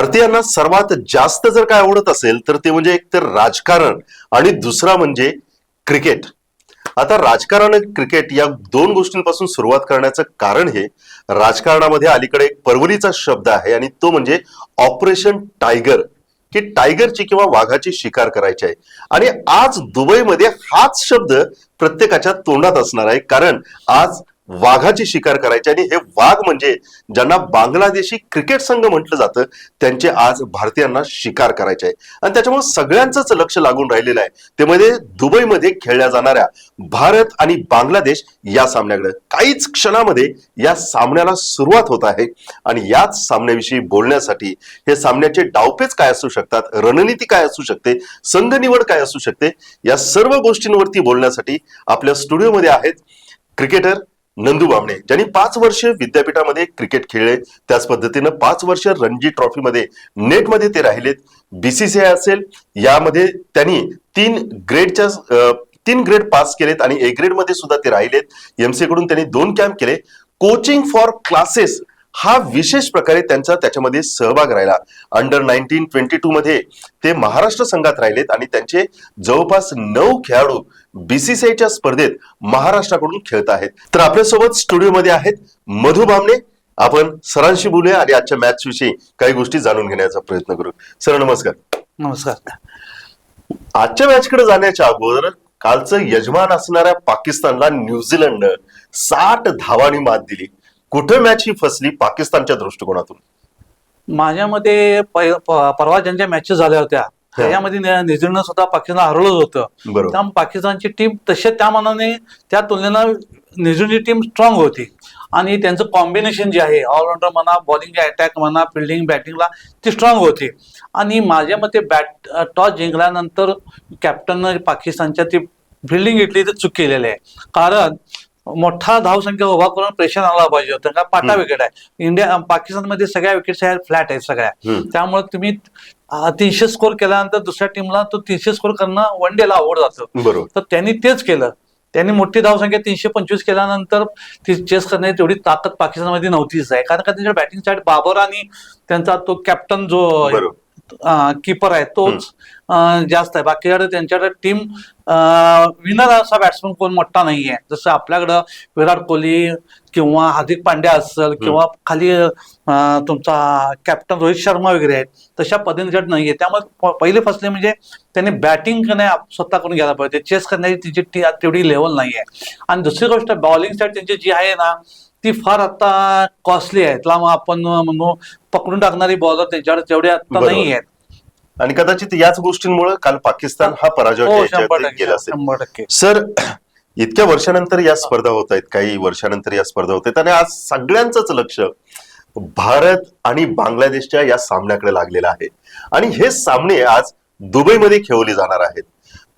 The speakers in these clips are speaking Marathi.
भारतीयांना सर्वात जास्त जर काय आवडत असेल तर ते म्हणजे एक तर राजकारण आणि दुसरा म्हणजे क्रिकेट. आता राजकारण आणि क्रिकेट या दोन गोष्टींपासून सुरुवात करण्याचं कारण हे राजकारणामध्ये अलीकडे एक परवलीचा शब्द आहे आणि तो म्हणजे ऑपरेशन टायगर की टायगरची किंवा वाघाची शिकार करायची आहे. आणि आज दुबईमध्ये हाच शब्द प्रत्येकाच्या तोंडात असणार आहे कारण आज वाघाची शिकार करायची आणि हे वाघ म्हणजे ज्यांना बांगलादेशी क्रिकेट संघ म्हटलं जातं त्यांचे आज भारतीयांना शिकार करायचे आहे. आणि त्याच्यामुळे सगळ्यांचंच लक्ष लागून राहिलेलं आहे. ते म्हणजे दुबईमध्ये खेळल्या जाणाऱ्या भारत आणि बांगलादेश या सामन्याकडे. काहीच क्षणामध्ये या सामन्याला सुरुवात होत आहे. आणि याच सामन्याविषयी बोलण्यासाठी हे सामन्याचे डावपेच काय असू शकतात रणनीती काय असू शकते संघ निवड काय असू शकते या सर्व गोष्टींवरती बोलण्यासाठी आपल्या स्टुडिओमध्ये आहेत क्रिकेटर नंदू बामणे ज्यांनी पाच वर्ष विद्यापीठामध्ये क्रिकेट खेळले त्याच पद्धतीनं पाच वर्ष रणजी ट्रॉफीमध्ये नेटमध्ये ते राहिलेत. बीसीसीआय असेल यामध्ये त्यांनी तीन ग्रेडच्या तीन ग्रेड पास केलेत आणि ए ग्रेडमध्ये सुद्धा ते राहिलेत. एमसीए कडून त्यांनी दोन कॅम्प केले. कोचिंग फॉर क्लासेस हा विशेष प्रकारे त्यांचा त्याच्यामध्ये सहभाग राहिला. अंडर नाईन्टीन ट्वेंटी टू मध्ये ते महाराष्ट्र संघात राहिलेत आणि त्यांचे जवळपास नऊ खेळाडू बीसीसीआयच्या स्पर्धेत महाराष्ट्राकडून खेळत आहेत. तर आपल्यासोबत स्टुडिओमध्ये आहेत मधु बामणे. आपण सरांशी बोलूया आणि आजच्या मॅच विषयी काही गोष्टी जाणून घेण्याचा प्रयत्न करू. सर नमस्कार. नमस्कार. आजच्या मॅचकडे जाण्याच्या अगोदर कालचं यजमान असणाऱ्या पाकिस्तानला न्यूझीलंडनं साठ धावांनी मात दिली. कुठे मॅच ही फसली पाकिस्तानच्या दृष्टिकोनातून? माझ्या मते परवा ज्यांच्या मॅचेस झाल्या होत्या त्याच्यामध्ये न्यू- न्यूझीलंड सुद्धा पाकिस्तान हरवलं होतं. त्यामुळे पाकिस्तानची टीम तशा त्या मानाने त्या तुलनेनं न्यूझीलंडची टीम स्ट्रॉंग होती. आणि त्यांचं कॉम्बिनेशन जे आहे ऑलराऊंडर म्हणा बॉलिंग अटॅक म्हणा फिल्डिंग बॅटिंगला ती स्ट्रॉंग होती. आणि माझ्या मते बॅट टॉस जिंकल्यानंतर कॅप्टननं पाकिस्तानच्या ती फिल्डिंग घेतली तर चूक केलेली आहे. कारण मोठा धावसंख्या उभा करून प्रेशर आला पाहिजे होतं. का पाटा. विकेट आहे. इंडिया पाकिस्तानमध्ये सगळ्या विकेट्स ह्या फ्लॅट आहेत सगळ्या. त्यामुळे तुम्ही तीनशे स्कोर केल्यानंतर दुसऱ्या टीमला तो तीनशे स्कोर करणं वन डेला अवघड जातं. बरोबर. तर त्यांनी तेच केलं. त्यांनी मोठी धावसंख्या तीनशे पंचवीस केल्यानंतर ती चेस करण्याची तेवढी ताकद पाकिस्तानमध्ये नव्हतीच. आहे कारण का त्यांच्या बॅटिंग साईड बाबर आणि त्यांचा तो कॅप्टन जो किपर आहे तोच जास्त आहे. बाकीकडे त्यांच्याकडे टीम विनर असा बॅट्समन कोण मोठा नाहीये. जसं आपल्याकडं विराट कोहली किंवा हार्दिक पांड्या असेल किंवा खाली तुमचा कॅप्टन रोहित शर्मा वगैरे आहेत तशा पद्धतीने नाहीये. त्यामुळे प- पहिले फसले म्हणजे त्यांनी बॅटिंग करणे स्वतः करून घ्यायला पाहिजे. चेस करण्याची तिची तेवढी लेवल नाहीये. आणि दुसरी गोष्ट बॉलिंग साईड त्यांची जी आहे ना ती फार आता कॉस्टली आहे त्यामुळे आपण म्हणू पकडून टाकणारी बॉलर त्यांच्याकडे तेवढे आता. नाही आहेत. आणि कदाचित याच गोष्टींमुळे काल पाकिस्तान हा पराजय हो गेला असेल. सर इतक्या वर्षानंतर या स्पर्धा होत आहेत काही वर्षानंतर या स्पर्धा होत आहेत. आणि आज सगळ्यांचंच लक्ष भारत आणि बांगलादेशच्या या सामन्याकडे लागलेलं आहे. आणि हे सामने आज दुबईमध्ये खेळवले जाणार आहेत.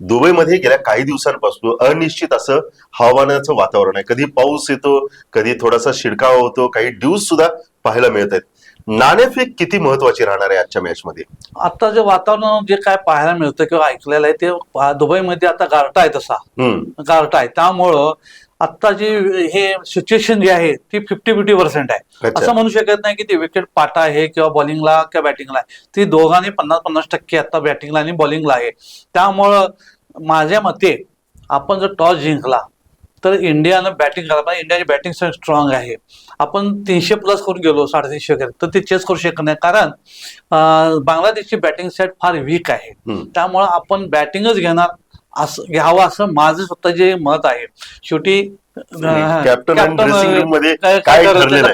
दुबईमध्ये गेल्या काही दिवसांपासून अनिश्चित असं हवामानाचं वातावरण आहे. कधी पाऊस येतो कधी थोडासा शिडकावा होतो काही ड्यूज सुद्धा पाहायला मिळत आहेत. नाणेफेक किती महत्वाची राहणार आहे आजच्या मॅच मध्ये? आता जे वातावरण जे काय पाहायला मिळतं किंवा ऐकलेलं आहे ते दुबईमध्ये आता गारठा आहे तसा. गारठा आहे. त्यामुळं आता जी हे सिच्युएशन जी आहे ती फिफ्टी फिफ्टी पर्सेंट आहे. असं म्हणू शकत नाही की ती विकेट पाटा आहे किंवा बॉलिंगला किंवा बॅटिंगला आहे. ती दोघांनी पन्नास पन्नास टक्के आता बॅटिंगला आणि बॉलिंगला आहे. त्यामुळं माझ्या मते आपण जर टॉस जिंकला तर इंडियानं बॅटिंग करायला पाहिजे. इंडियाची बॅटिंग स्ट्रॉंग आहे. आपण तीनशे प्लस करून गेलो साडेतीनशे वगैरे तर ते चेस करू शकत नाही. कारण बांगलादेशची बॅटिंग साईड फार वीक आहे. त्यामुळं आपण बॅटिंगच घेणार असं घ्यावं असं माझं स्वतःचे मत आहे. शेवटी कॅप्टन?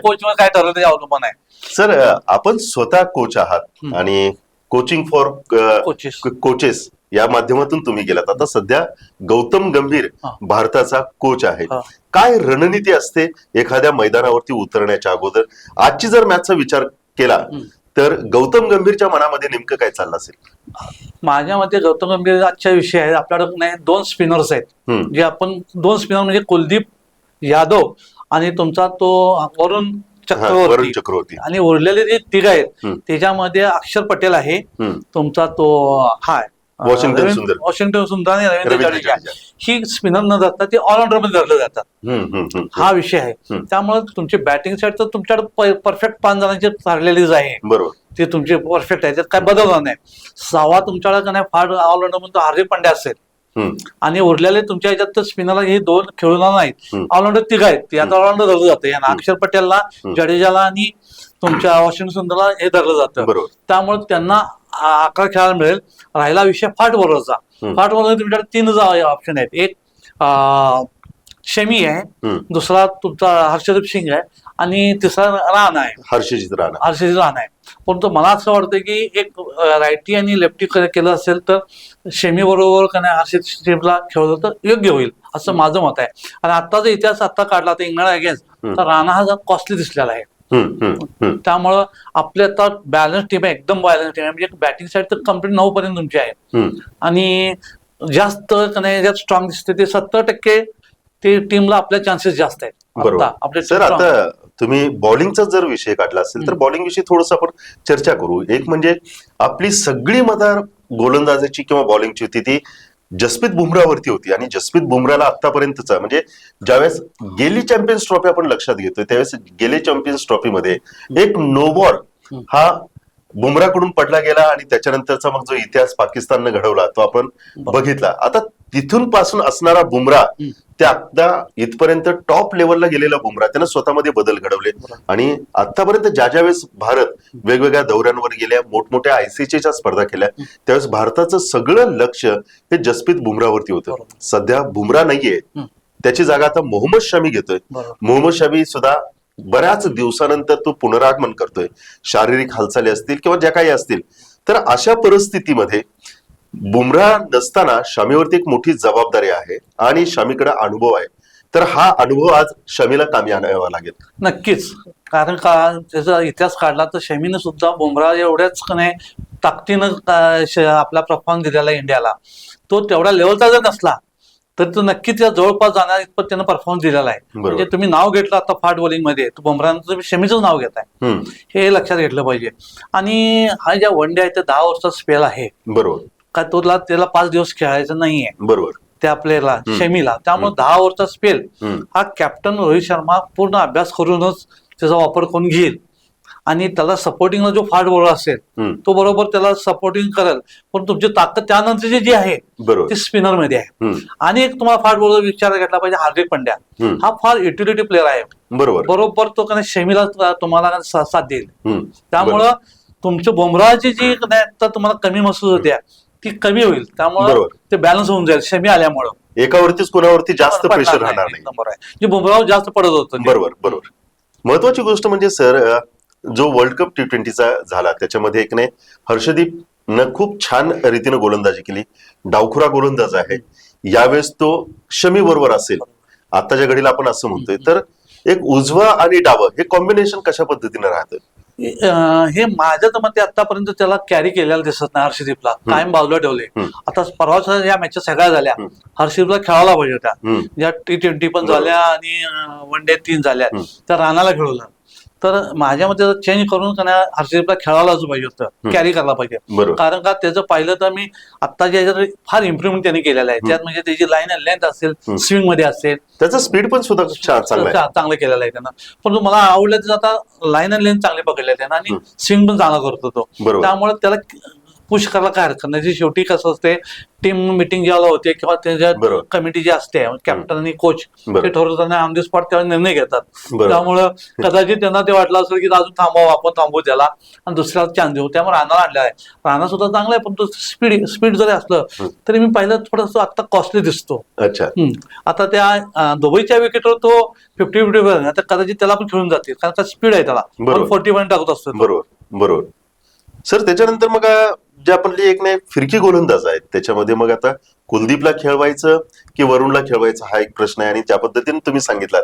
कोच काय ठरलं ते अवलंबून आहे. सर आपण स्वतः कोच आहात. आणि कोचिंग फॉर कोचेस कोचेस या माध्यमातून तुम्ही गेलात आता सध्या गौतम गंभीर. भारताचा कोच आहे. काय रणनीती असते एखाद्या मैदानावरती उतरण्याच्या अगोदर आजची जर मॅचचा विचार केला. तर गौतम गंभीरच्या मनामध्ये नेमकं काय चाललं असेल माझ्या मते गौतम गंभीर आजच्या विषय आहे आपल्याकडे नाही दोन स्पिनर्स आहेत. जे आपण दोन स्पिनर म्हणजे कुलदीप यादव आणि तुमचा तो वरुण चक्रवर्ती चक्रवर्ती आणि उरलेले जे तिघ आहेत. त्याच्यामध्ये अक्षर पटेल आहे. तुमचा तो हा वॉशिंग्टन सुंदर. वॉशिंग्टन सुंदर आणि रवींद्र जडेजा. ही स्पिनर न जाता ती ऑलराऊंडरमध्ये धरले जातात. हा विषय आहे. त्यामुळे तुमची बॅटिंग साईड तर तुमच्याकडे परफेक्ट पाच जणांची ठरलेलीच आहे. बरोबर. ते तुमचे परफेक्ट आहे. त्यात काय बदल होणार नाही सहावा तुमच्याकडे नाही फार ऑलराऊंडर म्हणून हार्दिक पांड्या असेल. आणि उरलेले तुमच्या ह्याच्यात तर स्पिनरला हे दोन खेळणार नाहीत. ऑलराऊंडर तिघ आहेत. ते आता ऑलराऊंडर धरलं जातं. यांना अक्षर पटेलला जडेजाला आणि तुमच्या सुंदरला हे धरलं जातं. बरोबर. त्यामुळे त्यांना अकरा खेळायला मिळेल. राहिला विषय फाट हम्म. फाट बरोबर तुमच्याकडे तीन ऑप्शन आहेत. एक शमी आहे. दुसरा तुमचा हर्षदीप सिंग आहे. आणि तिसरा राणा आहे. हर्षजित राणा. हर्षदीप राणा आहे. परंतु मला असं वाटतं की एक रायटी आणि लेफ्टी केलं असेल तर शेमी बरोबर का नाही हर्षदीपला खेळलं तर योग्य होईल असं माझं मत आहे. आणि आत्ताचा इतिहास आता काढला तर इंग्लंड अगेन्स्ट तर राणा हा कॉस्टली दिसलेला आहे. त्यामुळं आपले आता बॅलन्स टीम आहे एकदम बॅलन्स टीम आहे. म्हणजे बॅटिंग साईड तर कंप्लीट नऊ पर्यंत तुमची आहे. आणि जास्त नाही ज्यात स्ट्रॉंग दिसते ते सत्तर टक्के ते टीमला आपल्या चान्सेस जास्त आहेत. बरोबर. आपले सर. आता तुम्ही बॉलिंगचा जर विषय काढला असेल तर बॉलिंग विषयी थोडस आपण चर्चा करू. एक म्हणजे आपली सगळी मदार गोलंदाजाची किंवा बॉलिंगची होती ती जसप्रीत बुमरावरती होती आणि जसप्रीत बुमराला आतापर्यंतचा म्हणजे ज्यावेळेस गेली चॅम्पियन्स ट्रॉफी आपण लक्षात घेतोय त्यावेळेस गेले चॅम्पियन्स ट्रॉफीमध्ये एक नो बॉल हा बुमराकडून पडला गेला आणि त्याच्यानंतरचा मग जो इतिहास पाकिस्ताननं घडवला तो आपण बघितला. आता तिथून पासून असणारा बुमरा ते आता इथपर्यंत टॉप लेवलला गेलेला बुमरा त्यानं स्वतःमध्ये बदल घडवले. आणि आतापर्यंत ज्या ज्या वेळेस भारत वेगवेगळ्या दौऱ्यांवर गेल्या मोठमोठ्या आयसीसीच्या स्पर्धा केल्या त्यावेळेस भारताचं सगळं लक्ष हे जसप्रीत बुमरावरती होतं. सध्या बुमरा नाहीये. त्याची जागा आता मोहम्मद शमी घेतोय. मोहम्मद शमी सुद्धा बऱ्याच दिवसानंतर तो पुनरागमन करतोय. शारीरिक हालचाली असतील किंवा ज्या काही असतील. तर अशा परिस्थितीमध्ये बुमरा नसताना शमीवरती एक मोठी जबाबदारी आहे आणि शमीकडे अनुभव आहे. तर हा अनुभव आज शमीला कामी आणावा लागेल. नक्कीच. कारण का त्याचा इतिहास काढला तर शमीनं सुद्धा बुमरा एवढ्याच नाही ताकदीनं आपला परफॉर्मन्स दिलेला इंडियाला. तो तेवढ्या लेवलचा जर नसला तर तो नक्की त्या जवळपास जाणार इतपत त्यानं परफॉर्मन्स दिलेला आहे. म्हणजे तुम्ही नाव घेतलं आता फास्ट बॉलिंगमध्ये तुम्ही शमीचं नाव घेताय. हे लक्षात घेतलं पाहिजे. आणि हा ज्या वन डे आहे ते दहा वर्षाचा स्पेल आहे. बरोबर. का तुला त्याला पाच दिवस खेळायचं नाहीये. बरोबर. त्या प्लेअरला शेमीला त्यामुळे दहा ओव्हरचा स्पेल. हा कॅप्टन रोहित शर्मा पूर्ण अभ्यास करूनच त्याचा वापर करून घेईल. आणि त्याला सपोर्टिंगला जो फास्ट बॉलर असेल. तो बरोबर त्याला सपोर्टिंग करेल. पण तुमची ताकद त्यानंतरची जी आहे ती स्पिनरमध्ये आहे आणि एक तुम्हाला फास्ट बॉलर विचार घेतला पाहिजे हार्दिक पंड्या. हा फार युटिलिटी प्लेअर आहे. बरोबर. बरोबर तो शेमीला तुम्हाला साथ देईल. त्यामुळं तुमची बुमराची जी तुम्हाला कमी महसूस होत्या ती कमी होईल. त्यामुळं बरोबर. ते बॅलन्स होऊन जाईल शेमी आल्यामुळं. एकावरतीच कोणावरती जास्त पडणार प्रेशर नाही, राहणार एक नाही. नंबर आहे. जे बुमराव जास्त पडत होतं बरोबर बरोबर. महत्वाची गोष्ट म्हणजे सर अ, जो वर्ल्ड कप टी ट्वेंटीचा झाला त्याच्यामध्ये एक नाही हर्षदीप न खूप छान रीतीनं गोलंदाजी केली. डावखुरा गोलंदाज आहे. यावेळेस तो शमी बरोबर असेल. आताच्या घडीला आपण असं म्हणतोय. तर एक उजवा आणि डावं हे कॉम्बिनेशन कशा पद्धतीनं राहतं? हे माझ्या तर मते आतापर्यंत त्याला कॅरी केलेला दिसत नाही हर्षदीपला कायम बाजूला ठेवले. आता परवाच्या या मॅचेस सगळ्या झाल्या. हर्षदीपला खेळायला पाहिजे होत्या. ज्या टी ट्वेंटी पण. झाल्या आणि वन डे तीन झाल्या. त्या राणाला खेळवलं तर माझ्या मते चेंज करून हर्षदीपला खेळायलाच पाहिजे होतं. कॅरी करायला पाहिजे. कारण का त्याचं पाहिलं तर मी आत्ताच्या ह्याच्यात फार इम्प्रुव्हमेंट त्यांनी केलेलं आहे. त्यात म्हणजे त्याची लाईन लेंथ असेल स्विंगमध्ये असेल त्याचं स्पीड पण सुद्धा चांगलं केलेलं आहे त्यांना. पण मला आवडलं त्याचं आता लाईन अँड लेन चांगले पकडले त्यानं आणि स्विंग पण चांगला करतो तो. त्यामुळे त्याला पुश करायला काय हरकत नाही. शेवटी कसं असते टीम मिटिंग जेव्हा होते किंवा त्याच्या. कमिटी जी असते कॅप्टन आणि कोच. ते ठरवताना ऑन दी स्पॉट तेव्हा निर्णय घेतात. त्यामुळं कदाचित त्यांना ते वाटलं असेल की अजून थांबावं आपण थांबवू त्याला. आणि दुसऱ्याला चान्स देऊ. त्यामुळे राणा आणला आहे. राणा सुद्धा चांगला आहे पण तो स्पीड स्पीड जरी असलं तरी मी पाहिलं थोडस आता कॉस्टली दिसतो. अच्छा. आता त्या दुबईच्या विकेटवर तो फिफ्टी फिफ्टी आता कदाचित त्याला पण खेळून जातील. कारण का स्पीड आहे त्याला. फोर्टी वन टाकत असतो. बरोबर. बरोबर. सर त्याच्यानंतर मग जे आपण एक नाही फिरकी गोलंदाज आहेत त्याच्यामध्ये मग आता कुलदीपला खेळवायचं की वरुणला खेळवायचं हा एक प्रश्न आहे. आणि त्या पद्धतीने तुम्ही सांगितलात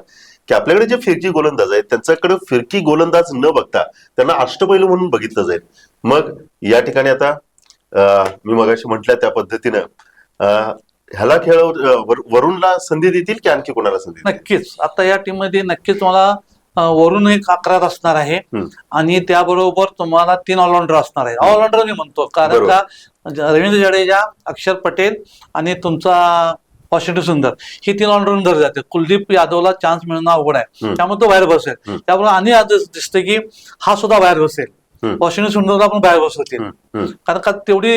की आपल्याकडे जे फिरकी गोलंदाज आहेत त्यांच्याकडे फिरकी गोलंदाज न बघता त्यांना अष्टपैलू म्हणून बघितलं जाईल. मग या ठिकाणी आता मी मगाशी म्हटलं त्या पद्धतीनं ह्याला खेळ वरुणला संधी देतील की आणखी कोणाला संधी नक्कीच. आता या टीममध्ये नक्कीच मला वरून एक अकरा असणार आहे. आणि त्याबरोबर तुम्हाला तीन ऑलराऊंडर असणार आहे ऑलराऊंडर मी म्हणतो कारण. का रवींद्र जडेजा अक्षर पटेल आणि तुमचा वॉशिंग्टन सुंदर ही तीन ऑलराऊंडर जाते कुलदीप यादवला चान्स मिळणं अवघड आहे. त्यामुळे तो बाहेर बसेल. त्यामुळे आणि आज दिसते की हा सुद्धा बाहेर बसेल. वॉशिंग्टन सुंदरला पण बाहेर बसवतील. कारण का तेवढी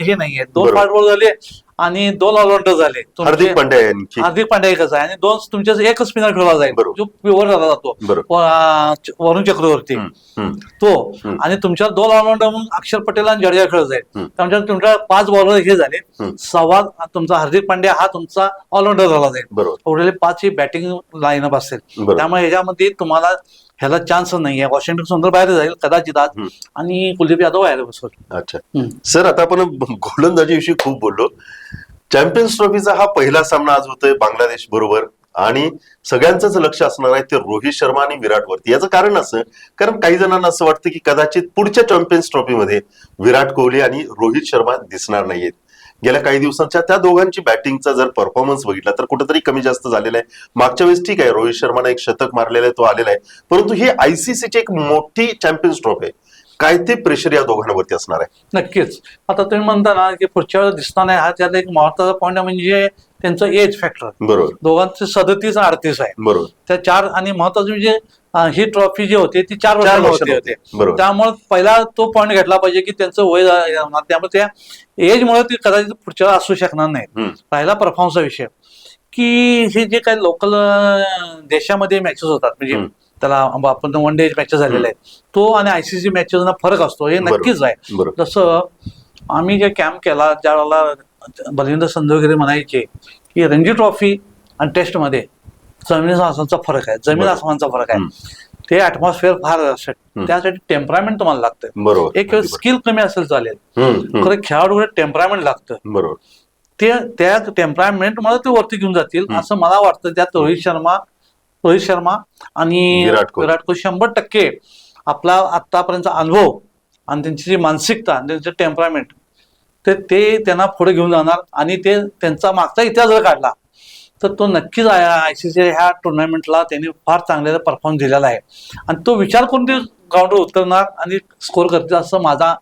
हे नाहीये दोन बॉल झाले आणि दोन ऑलराऊंडर झाले. तुमचे- हार्दिक पांड्या यांची. हार्दिक पांड्या एकच आहे. आणि दोन तुमच्या एकच स्पिनर ठेवला जाईल. बरोबर. जो प्युअर झाला जातो. बरोबर. व- वरुण चक्रवर्ती. हम्म, हम्म. तो. हम्म. आणि तुमच्या दोन ऑलराऊंडर म्हणून अक्षर पटेल आणि जडेजा खेळत जाईल हम्म. त्यामुळे तुमच्या पाच बॉलर हे झाले. हम्म. सव्वा तुमचा हार्दिक पांड्या हा तुमचा ऑलराऊंडर झाला जाईल. बरोबर. उरलेले पाच ही बॅटिंग लाईनअप असेल. बरोबर. त्यामुळे ह्याच्यामध्ये तुम्हाला ह्याला चान्स नाही आहे वॉशिंग्टन सुंदर बाहेर जाईल कदाचित आज. हम्म. आणि कुलदीप यादव बाहेर बसवल अच्छा. हम्म. सर आता आपण गोलंदाजीविषयी खूप बोललो. चॅम्पियन्स ट्रॉफीचा हा पहिला सामना आज होतोय बांगलादेश बरोबर. आणि सगळ्यांचंच लक्ष असणार आहे ते रोहित शर्मा आणि विराट वरती. याचं कारण असं कारण काही जणांना असं वाटतं की कदाचित पुढच्या चॅम्पियन्स ट्रॉफीमध्ये विराट कोहली आणि रोहित शर्मा दिसणार नाहीयेत. गेल्या काही दिवसांच्या त्या दोघांची बॅटिंगचा जर परफॉर्मन्स बघितला तर कुठेतरी कमी जास्त झालेला आहे. मागच्या वेळेस ठीक आहे रोहित शर्माने एक शतक मारलेला आहे तो आलेला आहे. परंतु ही आयसीसीची एक मोठी चॅम्पियन्स ट्रॉफी आहे. काय ते प्रेशर या दोघांवरती असणार आहे? नक्कीच. आता तुम्ही म्हणता ना की पुढच्या वेळेस दिसणार नाही हा त्यात एक महत्त्वाचा पॉईंट म्हणजे त्यांचं एज फॅक्टर बरोबर. दोघांचे सदतीस अडतीस आहे. बरोबर. त्या चार आणि महत्वाचं म्हणजे ही ट्रॉफी जी होती ती चार वर्षांनी होते. त्यामुळे पहिला तो पॉईंट घेतला पाहिजे की त्यांचं वय. त्यामुळे त्या एजमुळे ते कदाचित पुढच्या असू शकणार नाही. पहिला परफॉर्मन्सचा विषय. की हे जे काही लोकल देशामध्ये मॅचेस होतात म्हणजे. त्याला आपण वन डे मॅचेस झालेले आहेत. तो आणि आयसीसी मॅचेसना फरक असतो. हे. नक्कीच आहे. जसं आम्ही जे कॅम्प केला ज्या वेळेला बलविंदर संधवगिरी म्हणायचे की रणजी ट्रॉफी आणि टेस्टमध्ये जमीन आसमानचा फरक आहे. जमीन. आसमानचा फरक आहे. ते ऍटमॉस्फिअर फार. त्यासाठी टेम्परामेंट तुम्हाला लागतं. एक स्किल कमी असेल चालेल. खरं खेळाडूकडे टेम्परामेंट लागतं. बरोबर. ते त्या टेम्परामेंट मला ते वरती घेऊन जातील. असं मला वाटतं. त्यात रोहित शर्मा रोहित शर्मा आणि विराट कोहली. शंभर टक्के आपला आतापर्यंतचा अनुभव आणि त्यांची जी मानसिकता आणि त्यांचं टेम्परामेंट ते ते त्यांना पुढे घेऊन जाणार आणि ते त्यांचा मागचा इतिहास जर काढला तर तो नक्कीच आय सी सी ह्या टुर्नामेंटला त्यांनी फार चांगले परफॉर्म दिलेला आहे. आणि तो विचार करून ते ग्राउंडवर उतरणार आणि स्कोर करतील असं माझा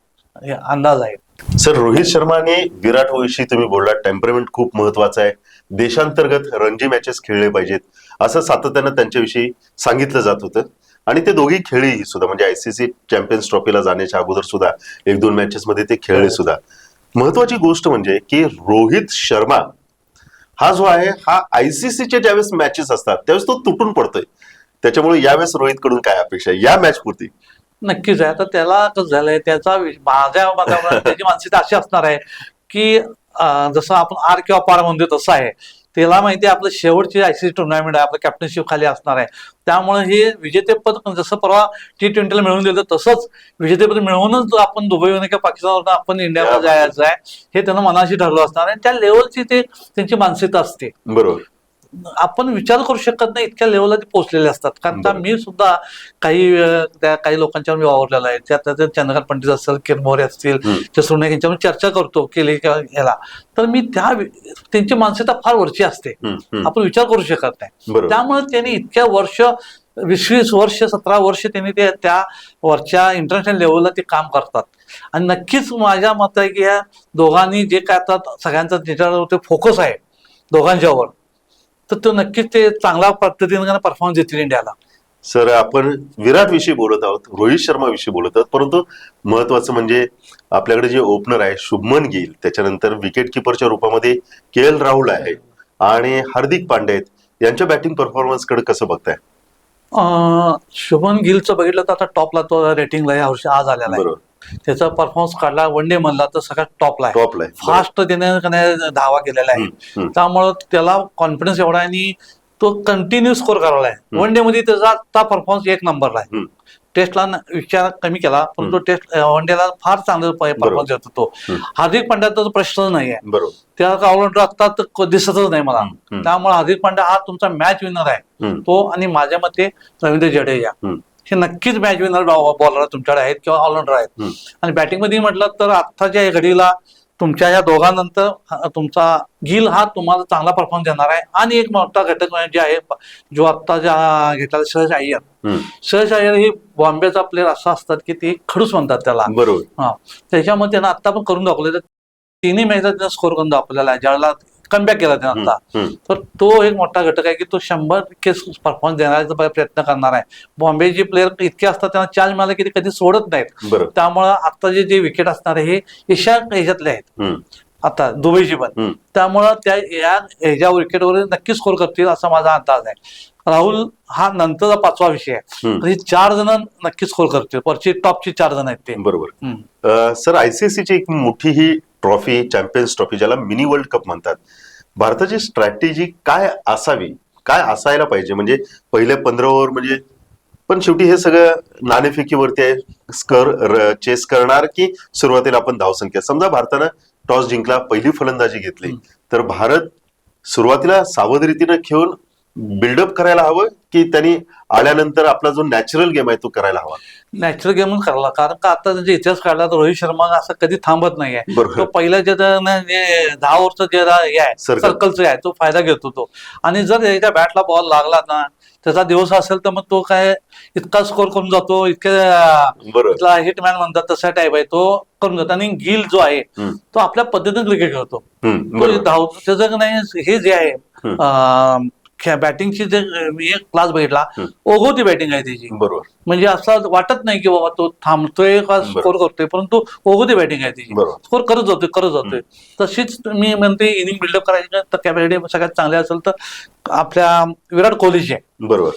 अंदाज आहे. सर रोहित शर्मा आणि विराट कोहलीशी तुम्ही बोलला टेम्परमेंट खूप महत्वाचं आहे. देशांतर्गत रणजी मॅचेस खेळले पाहिजेत असं सातत्यानं त्यांच्याविषयी सांगितलं जात होतं. आणि ते दोघी खेळलेही सुद्धा म्हणजे आयसीसी चॅम्पियन्स ट्रॉफीला जाण्याच्या अगोदर सुद्धा एक दोन मॅचेस मध्ये ते खेळले सुद्धा. महत्वाची गोष्ट म्हणजे की रोहित शर्मा हा जो आहे हा आयसीसीचे ज्यावेळेस मॅचेस असतात त्यावेळेस तो तुटून पडतोय. त्याच्यामुळे यावेळेस रोहित कडून काय अपेक्षा या मॅच पुरती. नक्कीच आहे. तर त्याला कसं झालंय त्याचा माझ्या त्याची मानसिकता अशी असणार आहे की जसं आपण आर किंवा पार म्हणतो तसं आहे. त्याला माहिती आहे आपलं शेवटची आयसीसी टुर्नामेंट आहे आपलं कॅप्टनशिप खाली असणार आहे. त्यामुळे हे विजेतेपद जसं परवा टी ट्वेंटीला मिळवून दिलं तसंच विजेतेपद मिळवूनच आपण दुबई किंवा पाकिस्तानवरून आपण इंडियाला जायचं आहे हे त्यांना मनाशी ठरलं असणार आहे. त्या लेवलची ते त्यांची मानसिकता असते. बरोबर. आपण विचार करू शकत नाही इतक्या लेवलला ते पोहोचलेले असतात. कारण का. मी सुद्धा काही त्या काही लोकांच्यावर मी वावरलेला आहे. त्यात चंद्रकांत पंडित असेल किरण मोरे असतील हम्म. जसरुणे यांच्यावर चर्चा करतो केली का ह्याला तर मी त्या त्यांची मानसिकता फार वरची असते. आपण विचार करू शकत नाही. त्यामुळे त्यांनी इतक्या वर्ष वीस वीस वर्ष सतरा वर्ष त्यांनी ते त्या वरच्या इंटरनॅशनल लेवलला ते काम करतात. आणि नक्कीच माझ्या मत आहे की या दोघांनी जे काय आता सगळ्यांचा ज्याच्यावर ते फोकस आहे दोघांच्यावर तर तो नक्कीच ते चांगल्या पद्धतीनं परफॉर्मन्स देतील इंडियाला. सर आपण विराट विषयी बोलत आहोत रोहित शर्मा विषयी बोलत आहोत परंतु महत्वाचं म्हणजे आपल्याकडे जे ओपनर आहे शुभमन गिल त्याच्यानंतर विकेट किपरच्या रूपामध्ये के एल राहुल आहे आणि हार्दिक पांड्या आहेत. यांच्या बॅटिंग परफॉर्मन्सकडे कसं बघताय? शुभन गिलचं बघितलं तर आता टॉपला तो रेटिंगला या वर्षी आज आलेला आहे. त्याचा परफॉर्मन्स काढला वन डे म्हणला तर सगळ्यात टॉपला आहे. फास्ट त्याने धावा केलेला आहे. त्यामुळं त्याला कॉन्फिडन्स एवढा आहे आणि तो कंटिन्यू स्कोर करायला आहे. वन डे मध्ये त्याचा आता परफॉर्मन्स एक नंबरला आहे. टेस्टला विचार कमी केला परंतु टेस्ट वन डेला फार चांगला परफॉर्मन्स देतो तो हम्म. हार्दिक पांड्याचा तर प्रश्नच नाही आहे बरोबर त्याला ऑलराऊंडर आता दिसतच नाही मला. त्यामुळे हार्दिक पांड्या हा तुमचा मॅच विनर आहे. तो आणि माझ्या मते रवींद्र जडेजा. हे नक्कीच मॅच विनर बॉलर तुमच्याकडे आहेत किंवा ऑलराऊंडर आहेत. आणि बॅटिंगमध्ये म्हटलं तर आत्ताच्या घडीला तुमच्या या दोघांनंतर तुमचा गिल हा तुम्हाला चांगला परफॉर्मन्स देणार आहे. आणि एक मोठा घटक म्हणजे जे आहे जो आत्ता ज्या घेतला श्रेयस अय्यर. श्रेयस अय्यर हे बॉम्बेचा प्लेअर असा असतात की ते खडूस म्हणतात त्याला. बरोबर. हा. त्याच्यामध्ये त्यांना आत्ता पण करून दाखवले तिन्ही मॅचला त्यानं स्कोर करून दाखवलेला ज्यावेळेला कमबॅक केला त्यानं आता. तर तो एक मोठा घटक आहे की तो शंभर टक्के परफॉर्मन्स देण्याचा प्रयत्न करणार आहे. बॉम्बेचे प्लेअर इतके असतात त्यांना चार्ज मिळाला की ते कधी सोडत नाहीत. त्यामुळं आता जे जे विकेट असणार आहे हे एशिया ह्याच्यातले आहेत. आता दुबईची पण. त्यामुळं त्या या ह्याच्या विकेटवर नक्की स्कोर करतील असा माझा अंदाज आहे. राहुल हा नंतरचा पाचवा विषय आहे. हे चार जण नक्की स्कोर करतील. वरची टॉपची चार जण आहेत ते. बरोबर. सर आयसीसीची एक मोठी ही ट्रॉफी चॅम्पियन्स ट्रॉफी ज्याला मिनी वर्ल्ड कप म्हणतात. भारताची स्ट्रॅटेजी काय असावी? काय असायला पाहिजे? म्हणजे पहिले पंधरा ओव्हर म्हणजे पण शेवटी हे सगळं नाणेफेकीवरती आहे. स्कर चेस करणार की सुरुवातीला आपण धावसंख्या? समजा भारतानं टॉस जिंकला पहिली फलंदाजी घेतली. तर भारत सुरुवातीला सावध रीतीनं खेळून बिल्डअप करायला हवं की त्यांनी आल्यानंतर आपला जो नॅचरल गेम आहे तो करायला हवा? नॅचरल गेम करायला कारण का आता जे इतिहास काढला तर रोहित शर्मा असं कधी थांबत नाहीये. तो पहिल्या जे दहा ओव्हरचं जे हे आहे. सर्कलचं आहे तो फायदा घेतो तो. आणि जर त्याच्या बॅटला बॉल लागला ना त्याचा दिवस असेल तर मग तो काय इतका स्कोर करून जातो इतके बरोबर. हिटमॅन म्हणतात तसा टाईप आहे तो करून जातो. आणि गिल जो आहे. तो आपल्या पद्धतीने क्रिकेट खेळतो. तो बरोबर. धाव त्याचं नाही हे जे आहे बॅटिंगची जे मी एक क्लास बघितला. ओघवती बॅटिंग आहे त्याची बरोबर म्हणजे असं वाटत नाही की बाबा तो थांबतोय का. स्कोर करतोय परंतु ओघवती बॅटिंग आहे त्याची. स्कोर करत जातोय करत जातोय तशीच मी म्हणते इनिंग बिल्डअप करायची तर कॅपॅसिटी सगळ्यात चांगली असेल तर आपल्या विराट कोहलीची आहे बरोबर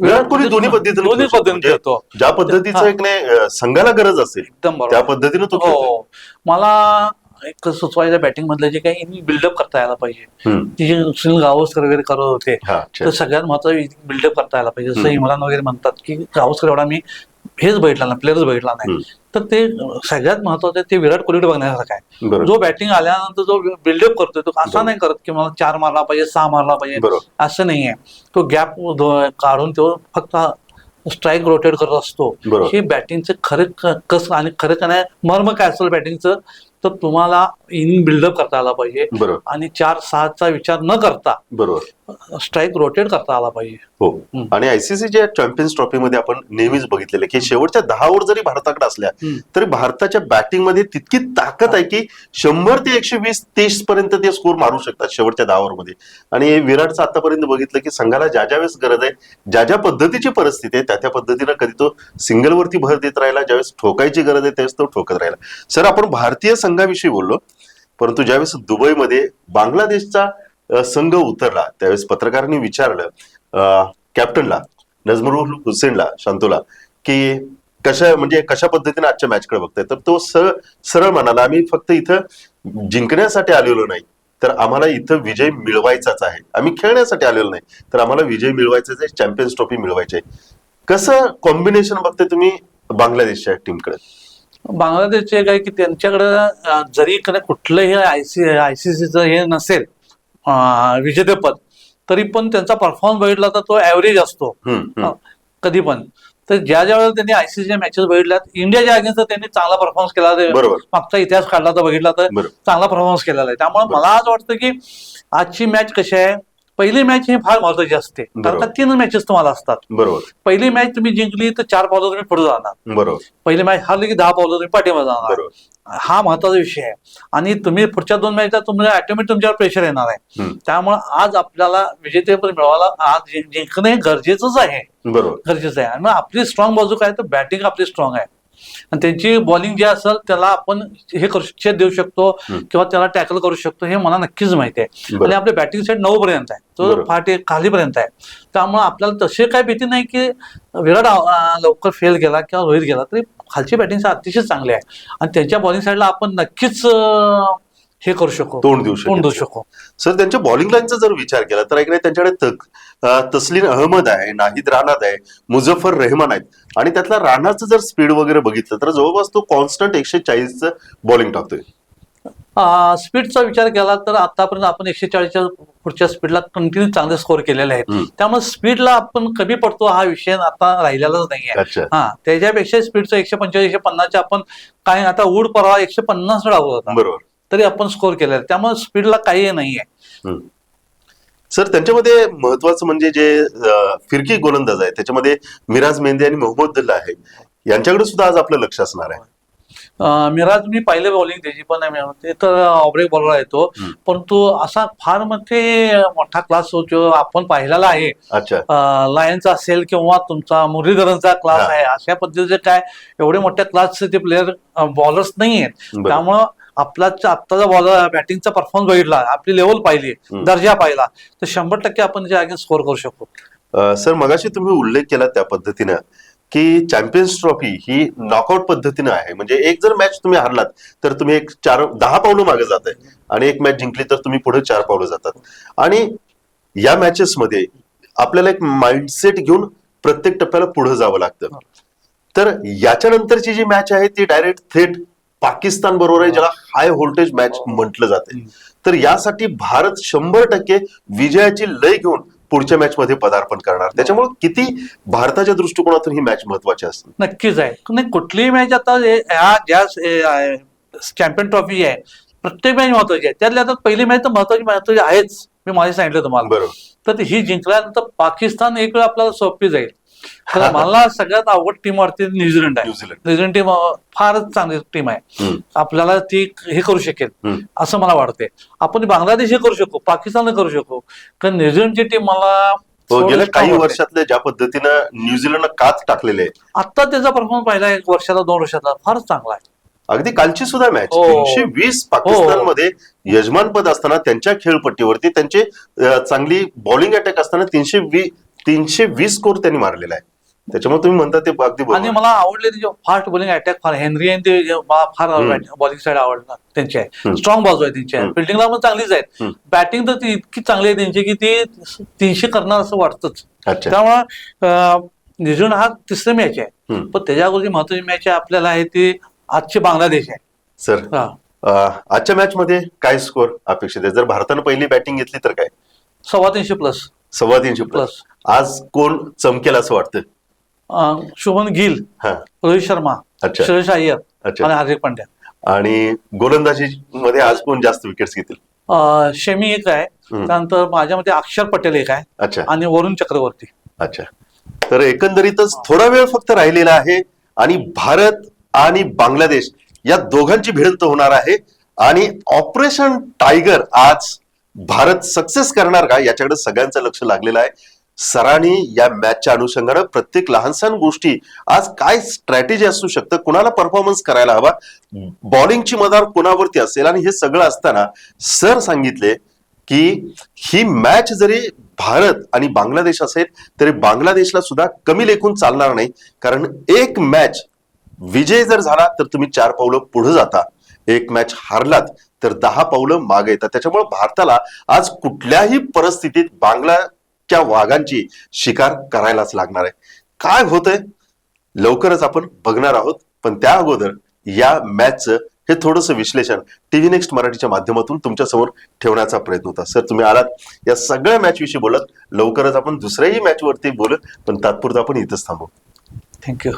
विराट कोहली दोन्ही पद्धतीने दोन्ही. पद्धतीने म्हणजे खेळतो ज्या पद्धतीचं. एक नाही संघाला गरज असेल एकदम त्या पद्धतीने तो. हो मला एक सुचवायचं बॅटिंग मधलं जे काही इनिंग बिल्डअप करता यायला पाहिजे. हम्म. ती जे सुनील गावस्कर वगैरे करत होते. तर सगळ्यात महत्वाचं बिल्डअप करता यायला पाहिजे. जसं. इम्रान वगैरे म्हणतात की गावस्कर एवढा मी हेच बघितला नाही प्लेअरच बघितला नाही. तर ते सगळ्यात महत्वाचं आहे ते विराट कोहलीकडे बघण्यासारखं आहे. जो बॅटिंग आल्यानंतर जो बिल्डअप करतोय तो असा नाही करत की मला चार मारला पाहिजे सहा मारला पाहिजे. असं नाहीये. तो गॅप काढून तो फक्त स्ट्राईक रोटेट करत असतो. हे बॅटिंगचं खरं कस आणि खरं का नाही मर्म काय असेल बॅटिंगचं तर तुम्हाला इनिंग बिल्डअप करता आला पाहिजे. बरोबर. आणि चार सहाचा विचार न करता बरोबर. स्ट्राईक रोटेट करता आला पाहिजे. हो. आणि आयसीसीच्या चॅम्पियन्स ट्रॉफी मध्ये आपण नेहमीच बघितलेलं की शेवटच्या दहा ओव्हर जरी भारताकडे असल्या. तरी भारताच्या बॅटिंगमध्ये तितकी ताकद आहे की शंभर ते एकशे वीस तीस पर्यंत ते स्कोर मारू शकतात शेवटच्या दहा ओव्हरमध्ये. आणि विराटचं आतापर्यंत बघितलं की संघाला ज्या ज्या वेळेस गरज आहे ज्या ज्या पद्धतीची परिस्थिती आहे त्या त्या पद्धतीनं कधी तो सिंगल वरती भर देत राहिला ज्यावेळेस ठोकायची गरज आहे त्यावेळेस तो ठोकत राहिला. सर आपण भारतीय संघाविषयी बोललो. परंतु ज्यावेळेस दुबईमध्ये बांगलादेशचा संघ उतरला त्यावेळेस पत्रकारांनी विचारलं कॅप्टनला नजमरुल हुसेनला शांतूला की कशा म्हणजे कशा पद्धतीने आजच्या मॅचकडे बघताय? तर तो सरळ सरळ म्हणाला आम्ही फक्त इथं जिंकण्यासाठी आलेलो नाही तर आम्हाला इथं विजय मिळवायचाच आहे. आम्ही खेळण्यासाठी आलेलो नाही तर आम्हाला विजय मिळवायचाच आहे चॅम्पियन्स ट्रॉफी मिळवायची आहे. कसं कॉम्बिनेशन बघताय तुम्ही बांगलादेशच्या टीमकडे बांगलादेशचे काय की त्यांच्याकडे जरी कधी कुठलंही आयसी आयसीसीचं हे नसेल विजेतेपद तरी पण त्यांचा परफॉर्मन्स बघितला तर तो ऍव्हरेज असतो. कधी पण. तर ज्या ज्या वेळेला त्यांनी आयसीसीच्या मॅचेस बघितल्यात इंडियाच्या अगेन्स्ट त्यांनी चांगला परफॉर्मन्स केला मागचा इतिहास काढला तर बघितला तर चांगला परफॉर्मन्स केलेला आहे. त्यामुळे. मला आज वाटतं की आजची मॅच कशी आहे? पहिली मॅच ही फार महत्वाची असते. कारण का. तीन मॅचेस तुम्हाला असतात. बरोबर. पहिली मॅच तुम्ही जिंकली तर चार पावलं तुम्ही पुढे जाणार. बरोबर. पहिली मॅच हारली की दहा पावलं तुम्ही पाठीमध्ये जाणार. हा महत्त्वाचा विषय आहे. आणि तुम्ही पुढच्या दोन मॅचला तुम्हाला ऑटोमॅटिक तुमच्यावर प्रेशर येणार आहे. त्यामुळे आज आपल्याला विजेतेपद मिळवायला आज जिंकणं हे गरजेचंच आहे. बरोबर. गरजेचं आहे. आणि मग आपली स्ट्रॉंग बाजू काय? तर बॅटिंग आपली स्ट्रॉंग आहे. आणि त्यांची बॉलिंग जी असेल त्याला आपण हे करू छेद देऊ शकतो. किंवा त्याला टॅकल करू शकतो हे मला नक्कीच माहिती आहे. आणि आपली बॅटिंग साईड नऊ पर्यंत आहे तो. फाटे खालीपर्यंत आहे त्यामुळे आपल्याला तसे काही भीती नाही की विराट लवकर फेल गेला किंवा रोहित गेला तरी खालची बॅटिंग साईड अतिशय चांगली आहे आणि त्यांच्या बॉलिंग साईडला आपण नक्कीच हे करू शकतो तोंड देऊ तोंड देऊ शकतो शकतो सर त्यांच्या बॉलिंग लाईनचा जर विचार केला तर ऐकलं त्यांच्याकडे तस्लीन अहमद आहे नाहिद राणात आहे मुझफ्फर रेहमान आहेत. आणि त्यातला राणाचं जर स्पीड वगैरे बघितलं तर जवळपास तो कॉन्स्टंट एकशे चाळीसचं बॉलिंग टाकतोय. स्पीडचा विचार केला तर आतापर्यंत आपण एकशे चाळीसच्या पुढच्या स्पीडला कंटिन्यू चांगले स्कोर केलेले आहेत. त्यामुळे स्पीडला आपण कमी पडतो हा विषय आता राहिलेलाच अच्छा. हा त्याच्यापेक्षा स्पीडचं एकशे पंचेचाळीस एकशे पन्नासच्या आपण काय आता उड परवा एकशे पन्नास डावत होता बरोबर. तरी आपण स्कोर केलेला आहे. त्यामुळे स्पीडला काही नाहीये हम्म. सर त्यांच्यामध्ये महत्वाचं म्हणजे जे फिरकी गोलंदाज आहे त्याच्यामध्ये मिराज मेहंदी आणि मोहम्मद दुल्ला आहे यांच्याकडे सुद्धा आज आपलं लक्ष असणार आहे मिराज मी पहिले बॉलिंग त्याची पण नाही. ते तर ऑब्रेक बॉलर येतो हम्म. परंतु असा फार म्हणजे मोठा क्लास जो आपण पाहिलेला आहे लायन्स असेल किंवा तुमचा मुरलीधरनचा क्लास. आहे अशा पद्धतीचे काय एवढे मोठ्या क्लासचे ते प्लेअर बॉलर्स नाही आहेत. त्यामुळं आपला आत्ताचा बॉलर बॅटिंगचा परफॉर्मन्स बघितला आपली लेवल पाहिली. दर्जा पाहिला तर शंभर टक्के आपण जे अगेन स्कोर करू शकतो सर मगाशी तुम्ही उल्लेख केला त्या पद्धतीनं की चॅम्पियन्स ट्रॉफी ही नॉकआउट पद्धतीनं आहे. म्हणजे एक जर मॅच तुम्ही हरलात तर तुम्ही एक चार दहा पावलं मागे जात आहे. आणि एक मॅच जिंकली तर तुम्ही पुढे चार पावलं जातात. आणि या मॅचेस मध्ये आपल्याला एक माइंडसेट घेऊन प्रत्येक टप्प्याला पुढे जावं लागतं. तर याच्यानंतरची जी मॅच आहे ती डायरेक्ट थेट पाकिस्तान बरोबर आहे ज्याला हाय व्होल्टेज मॅच म्हटलं जाते. तर यासाठी भारत शंभर टक्के विजयाची लय घेऊन पुढच्या मॅच मध्ये पदार्पण करणार. त्याच्यामुळे किती भारताच्या दृष्टिकोनातून ही मॅच महत्वाची असते? नक्कीच आहे. नाही कुठलीही मॅच आता हे- ह्या ज्या चॅम्पियन ट्रॉफी आहे प्रत्येक मॅच महत्वाची आहे. त्यातल्या आता पहिली मॅच तर महत्वाची महत्वाची आहेच. मी माझे सांगितलं तुम्हाला. बरोबर. तर ही जिंकल्यानंतर पाकिस्तान एक वेळ आपल्याला सोपी जाईल. तर मला सगळ्यात आवड टीम वाटते न्यूझीलंड आहे. न्यूझीलंड न्यूझीलंड टीम फारच चांगली टीम आहे. आपल्याला ती हे करू शकेल. असं मला वाटते आपण बांगलादेश हे करू शकू पाकिस्तान करू शकू कारण न्यूझीलंडची टीम मला थोडी गेल्या काही. वर्षातल्या ज्या पद्धतीनं न्यूझीलंडनं काच टाकलेले आहे आता त्याचा परफॉर्मन्स पाहिला एक वर्षाला दोन वर्षाला फारच चांगला आहे. अगदी कालची सुद्धा मॅच हो. तीनशे वीस पाकिस्तानमध्ये यजमानपद असताना त्यांच्या खेळपट्टीवरती त्यांचे चांगली बॉलिंग अटॅक असताना तीनशे वी तीनशे वीस स्कोर त्यांनी मारलेला आहे. त्याच्यामुळे तुम्ही म्हणता ते अगदी आणि मला आवडले त्याचे फास्ट बॉलिंग अटॅक फार हेनरी आणि ते मला फार. बॉलिंग साईड आवडला त्यांचे. आहे. स्ट्रॉंग बाजू आहे त्यांची हम्म. फिल्डिंगला पण चांगलीच आहेत. बॅटिंग तर ती इतकी चांगली आहे त्यांची की ती तीनशे करणार असं वाटतंच. त्यामुळं न्यूझीलंड हा तिसरी मॅच आहे. पण त्याच्या अगोदर महत्वाची मॅच आहे आपल्याला आहे ती आजची बांगलादेश आहे. सर आजच्या मॅच मध्ये काय स्कोर अपेक्षित आहे? जर भारतानं पहिली बॅटिंग घेतली तर काय? सव्वा तीनशे प्लस सव्वा तीनशे प्लस. आज कोण चमकेल असं वाटतं शुभन गिल हा. रोहित शर्मा अच्छा. श्रेयस अय्यर अच्छा. आणि हार्दिक पांड्या. आणि गोलंदाजी मध्ये आज कोण जास्त विकेट्स घेतील? शेमी एक आहे. त्यानंतर माझ्या मते अक्षर पटेल एक आहे. अच्छा. आणि वरुण चक्रवर्ती. अच्छा. तर एकंदरीतच थोडा वेळ फक्त राहिलेला आहे आणि भारत आणि बांगलादेश या दोघांची भिडंत होणार आहे. आणि ऑपरेशन टायगर आज भारत सक्सेस करणार का? याच्याकडे सगळ्यांचं लक्ष लागलेलं आहे. सरांनी या मॅचच्या अनुषंगानं प्रत्येक लहानसहान गोष्टी आज काय स्ट्रॅटेजी असू शकतं? कुणाला परफॉर्मन्स करायला हवा? बॉलिंगची मदार कोणावरती असेल? आणि हे सगळं असताना सर सांगितले की ही मॅच जरी भारत आणि बांगलादेश असेल तरी बांगलादेशला सुद्धा कमी लेखून चालणार नाही. कारण एक मॅच विजय जर झाला तर तुम्ही चार पावलं पुढे जाता. एक मॅच हारलात तर दहा पावलं मागे येतात. त्याच्यामुळे भारताला आज कुठल्याही परिस्थितीत बांगलाच्या वाघांची शिकार करायलाच लागणार आहे. काय होतंय? लवकरच आपण बघणार आहोत. पण त्या अगोदर या मॅचचं हे थोडंसं विश्लेषण टीव्ही नेक्स्ट मराठीच्या माध्यमातून तुमच्यासमोर ठेवण्याचा प्रयत्न होता. सर तुम्ही आलात. या सगळ्या मॅच विषयी बोलत लवकरच आपण दुसऱ्याही मॅच वरती बोलत पण तात्पुरतं आपण इथंच थांबू. थँक्यू